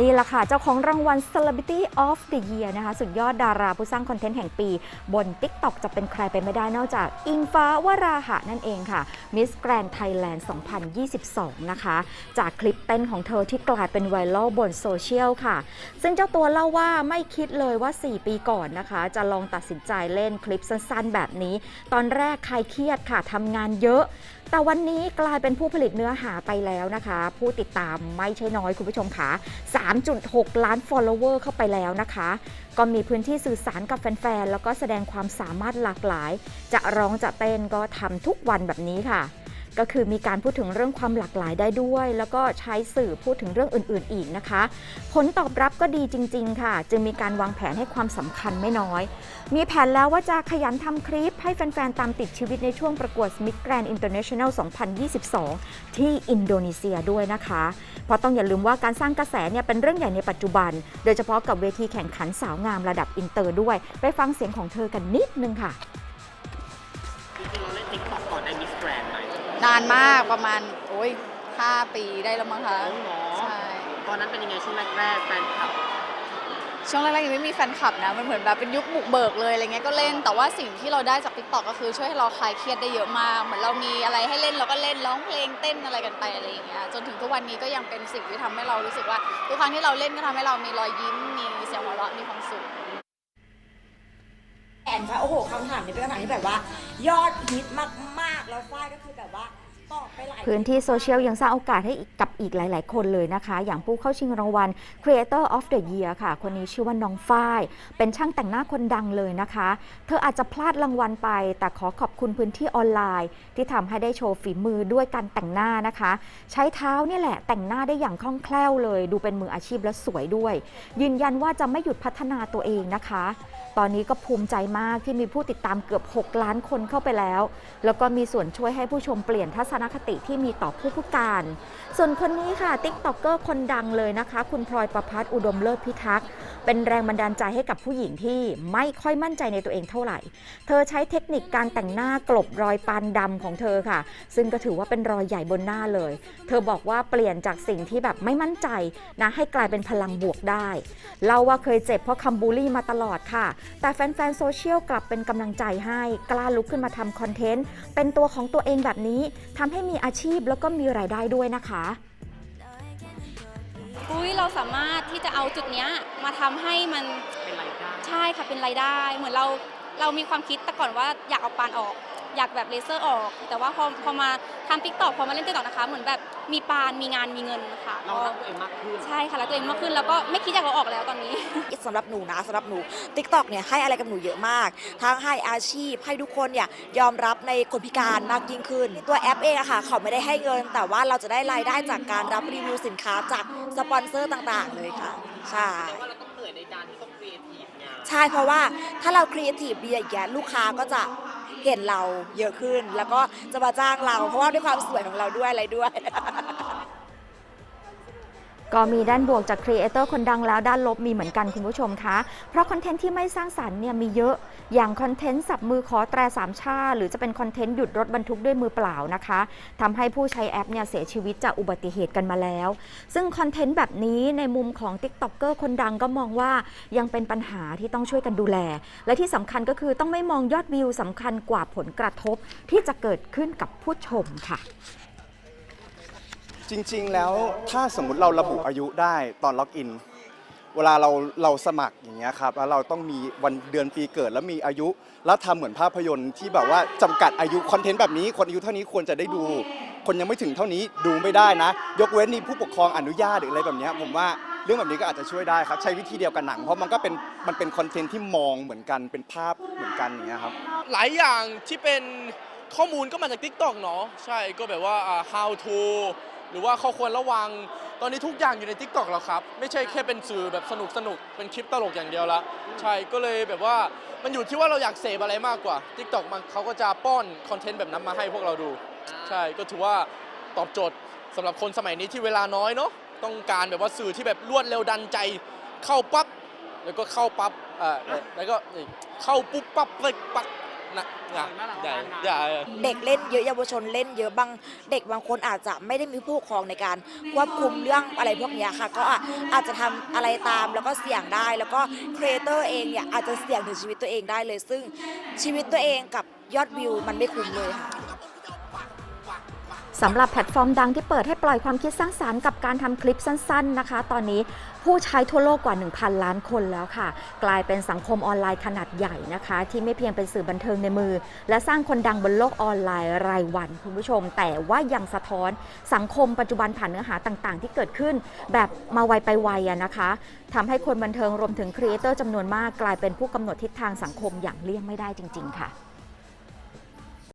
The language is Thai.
นี่แหละค่ะ เจ้าของรางวัล Celebrity of the Year นะคะ สุดยอดดาราผู้สร้างคอนเทนต์แห่งปี บน TikTok จะเป็นใครไปไม่ได้นอกจาก อิงฟ้าวราหะนั่นเองค่ะ Miss Grand Thailand 2022 นะคะ จากคลิปเต้นของเธอที่กลายเป็นไวรัลบนโซเชียลค่ะ ซึ่งเจ้าตัวเล่าว่าไม่คิดเลยว่า 4 ปีก่อนนะคะ จะลองตัดสินใจเล่นคลิปสั้นๆ แบบนี้ ตอนแรกใครเครียดค่ะทำงานเยอะแต่วันนี้กลายเป็นผู้ผลิตเนื้อหาไปแล้วนะคะ ผู้ติดตามไม่ใช่น้อยคุณผู้ชมค่ะ3.6 ล้าน follower เข้าไปแล้วนะคะ ก็มีพื้นที่สื่อสารกับแฟนๆ แล้วก็แสดงความสามารถหลากหลาย จะร้องจะเต้นก็ทำทุกวันแบบนี้ค่ะ ก็คือมีการพูดถึงเรื่องความหลากหลายได้ด้วย แล้วก็ใช้สื่อพูดถึงเรื่องอื่น ๆ อีกนะคะ ผลตอบรับก็ดีจริง ๆ ค่ะ จึงมีการวางแผนให้ความสำคัญไม่น้อย มีแผนแล้วว่าจะขยันทำคลิปให้แฟน ๆ ตามติดชีวิตในช่วงประกวด Miss Grand International 2022 ที่อินโดนีเซียด้วยนะคะ เพราะต้องอย่าลืมว่าการสร้างกระแสเนี่ยเป็นเรื่องใหญ่ในปัจจุบัน โดยเฉพาะกับเวทีแข่งขันสาวงามระดับอินเตอร์ด้วย ไปฟังเสียงของเธอกันนิดนึงค่ะ นด์ไหมนานมากประมาณโอ้ยห้าปีได้แล้วมั้งคะอ๋อเหรอ ใช่ตอนนั้นเป็นยังไงช่วงแรกๆแฟนคลับ ช่วงแรกๆยังไม่มีแฟนคลับนะมันเหมือนแบบเป็นยุคบุกเบิกเลยอะไรเงี้ยก็เล่นแต่ว่าสิ่งที่เราได้จาก t ิ k t o k ก็คือช่วยให้เราคลายเครียดได้เยอะมากเหมือนเรามีอะไรให้เล่นเราก็เล่นร้องเพลงเต้นอะไรกันไปอะไรอย่างเงี้ยจนถึงทุกวันนี้ก็ยังเป็นสิ่งที่ทำให้เรารู้สึกว่าทุกครั้งที่เราเล่นก็ทำให้เรามีรอยยิ้มมีเสียงหัวเราะมีความสุข แอนคะโอ้โหคำถามนี้เป็นคำถามที่แบบว่า ยอดฮิตมากๆ แล้วฝ้ายก็คือแบบว่า ตอบไปหลายพื้นที่โซเชียลยังสร้างโอกาสให้อีกกับอีกหลาย ๆ คนเลยนะคะ อย่างผู้เข้าชิงรางวัล Creator of the Year ค่ะ คนนี้ชื่อว่าน้องฝ้าย เป็นช่างแต่งหน้าคนดังเลยนะคะ เธออาจจะพลาดรางวัลไป แต่ขอขอบคุณพื้นที่ออนไลน์ ที่ทำให้ได้โชว์ฝีมือด้วยการแต่งหน้านะคะ ใช้เท้าเนี่ยแหละแต่งหน้าได้อย่างคล่องแคล่วเลย ดูเป็นมืออาชีพและสวยด้วย ยืนยันว่าจะไม่หยุดพัฒนาตัวเองนะคะตอนนี้ก็ภูมิใจมากที่มีผู้ติดตามเกือบ 6 ล้านคนเข้าไปแล้ว แล้วก็มีส่วนช่วยให้ผู้ชมเปลี่ยนทัศนคติที่มีต่อผู้พิการ ส่วนคนนี้ค่ะติ๊กต็อกเกอร์คนดังเลยนะคะ คุณพลอยประพัฒน์อุดมเลิศพิทักษ์ เป็นแรงบันดาลใจให้กับผู้หญิงที่ไม่ค่อยมั่นใจในตัวเองเท่าไหร่ เธอใช้เทคนิคการแต่งหน้ากลบรอยปานดำของเธอค่ะ ซึ่งก็ถือว่าเป็นรอยใหญ่บนหน้าเลย เธอบอกว่าเปลี่ยนจากสิ่งที่แบบไม่มั่นใจนะให้กลายเป็นพลังบวกได้เล่าว่าเคยเจ็บเพราะคำบูลลี่มาตลอดค่ะ แต่แฟนๆโซเชียลกลับเป็นกำลังใจให้กล้าลุกขึ้นมาทำคอนเทนต์เป็นตัวของตัวเองแบบนี้ทำให้มีอาชีพแล้วก็มีรายได้ด้วยนะคะ อุ้ยเราสามารถที่จะเอาจุดเนี้ยมาทำให้มันเป็นรายได้ ใช่ค่ะเป็นรายได้ เหมือนเราเรามีความคิดแต่ก่อนว่าอยากเอาปานออก อยากแบบเลเซอร์ออก แต่ว่าพอพอมาทำติ๊กต็อกพอมาเล่นติ๊กต็อกนะคะ เหมือนแบบมีปานมีงานมีเงินค่ะเรารักตัวเองมากขึ้น ใช่ค่ะแล้วตัวเองมากขึ้นแล้วก็ไม่คิดอยากเอาออกแล้วตอนนี้ สำหรับหนูนะสำหรับหนู t ิ k t o k เนี่ยให้อะไรกับหนูเยอะมาก ทั้งให้อาชีพให้ทุกคนเนี่ยยอมรับในคนพิการมากยิ่งขึ้น ตัวแอปเองอะค่ะเขาไม่ได้ให้เงิน แต่ว่าเราจะได้รายได้จากการรับรีวิวสินค้าจากสปอนเซอร์ต่างๆ เลยค่ะใช่แต่ว่าเราต้องเหนื่อยในการที่ต้องครีเอทีฟไงใช่เพราะว่าถ้าเราครีเอทีฟดีอย่างเงี้ยลูกค้าก็จะ เห็นเราเยอะขึ้น แล้วก็จะมาจ้างเรา เพราะว่าด้วยความสวยของเราด้วยอะไรด้วย ก็มีด้านบวกจากครีเอเตอร์คนดังแล้วด้านลบมีเหมือนกันคุณผู้ชมคะ เพราะคอนเทนต์ที่ไม่สร้างสรรค์เนี่ยมีเยอะ อย่างคอนเทนต์สับมือขอแตรสามชา หรือจะเป็นคอนเทนต์หยุดรถบรรทุกด้วยมือเปล่านะคะทำให้ผู้ใช้แอปเนี่ยเสียชีวิตจากอุบัติเหตุกันมาแล้ว ซึ่งคอนเทนต์แบบนี้ในมุมของ t ิ k t o k เกอร์คนดังก็มองว่ายังเป็นปัญหาที่ต้องช่วยกันดูแล และที่สำคัญก็คือต้องไม่มองยอดวิวสำคัญกว่าผลกระทบที่จะเกิดขึ้นกับผู้ชมค่ะ จริง ๆ แล้วถ้าสมมุติเราระบุอายุได้ตอนล็อกอิน เวลาเราเราสมัครอย่างเงี้ยครับแล้วเราต้องมีวันเดือนปีเกิดแล้วมีอายุ แล้วทำเหมือนภาพยนตร์ที่แบบว่าจำกัดอายุคอนเทนต์แบบนี้ คนอายุเท่านี้ควรจะได้ดู คนยังไม่ถึงเท่านี้ดูไม่ได้นะ ยกเว้นนี่ผู้ปกครองอนุญาตหรืออะไรแบบเนี้ยผมว่าเรื่องแบบนี้ก็อาจจะช่วยได้ครับ ใช้วิธีเดียวกับหนัง เพราะมันก็เป็นมันเป็นคอนเทนต์ที่มองเหมือนกันเป็นภาพเหมือนกันอย่างเงี้ยครับ หลายอย่างที่เป็นข้อมูลก็มาจาก TikTok เนาะใช่ก็แบบว่าอ่า how to หรือว่าข้อควรระวัง ตอนนี้ทุกอย่างอยู่ใน TikTok แล้วครับ ไม่ใช่แค่เป็นสื่อแบบสนุกสนุกเป็นคลิปตลกอย่างเดียวละใช่ก็เลยแบบว่ามันอยู่ที่ว่าเราอยากเสพอะไรมากกว่า TikTok มันเขาก็จะป้อนคอนเทนต์แบบนั้นมาให้พวกเราดู ใช่ก็ถือว่าตอบโจทย์สำหรับคนสมัยนี้ที่เวลาน้อยเนาะต้องการแบบว่าสื่อที่แบบรวดเร็วดันใจเข้าปั๊บแล้วก็เข้าปั๊บอ่าแล้วก็นี่เข้าปุ๊บปั๊บเลยปั๊บ นะนะน่ารักใหญ่มากนะใหญ่เด็กเล่นเยอะเยาวชนเล่นเยอะบางเด็กบางคนอาจจะไม่ได้มีผู้ปกครองในการควบคุมเรื่องอะไรพวกเนี้ยค่ะ ก็อาอาจจะทำอะไรตามแล้วก็เสี่ยงได้ แล้วก็ครีเอเตอร์เองเนี่ยอาจจะเสี่ยงถึงชีวิตตัวเองได้เลย ซึ่งชีวิตตัวเองกับยอดวิวมันไม่คุ้มเลยค่ะ สำหรับแพลตฟอร์มดังที่เปิดให้ปล่อยความคิดสร้างสารรค์กับการทำคลิปสั้นๆนะคะ ตอนนี้ผู้ใช้ทั่วโลกกว่า 1,000 ล้านคนแล้วค่ะ กลายเป็นสังคมออนไลน์ขนาดใหญ่นะคะ ที่ไม่เพียงเป็นสื่อบันเทิงในมือ และสร้างคนดังบนโลกออนไลน์รายวันคุณผู้ชม แต่ว่ายังสะท้อนสังคมปัจจุบันผ่านเนื้อหาต่างๆ ที่เกิดขึ้น แบบมาไวไปไวอะนะคะทำให้คนบันเทิงรวมถึงครีเอเตอร์จำนวนมากกลายเป็นผู้กำหนดทิศทางสังคมอย่างเลี่ยงไม่ได้จริง ๆ ค่ะ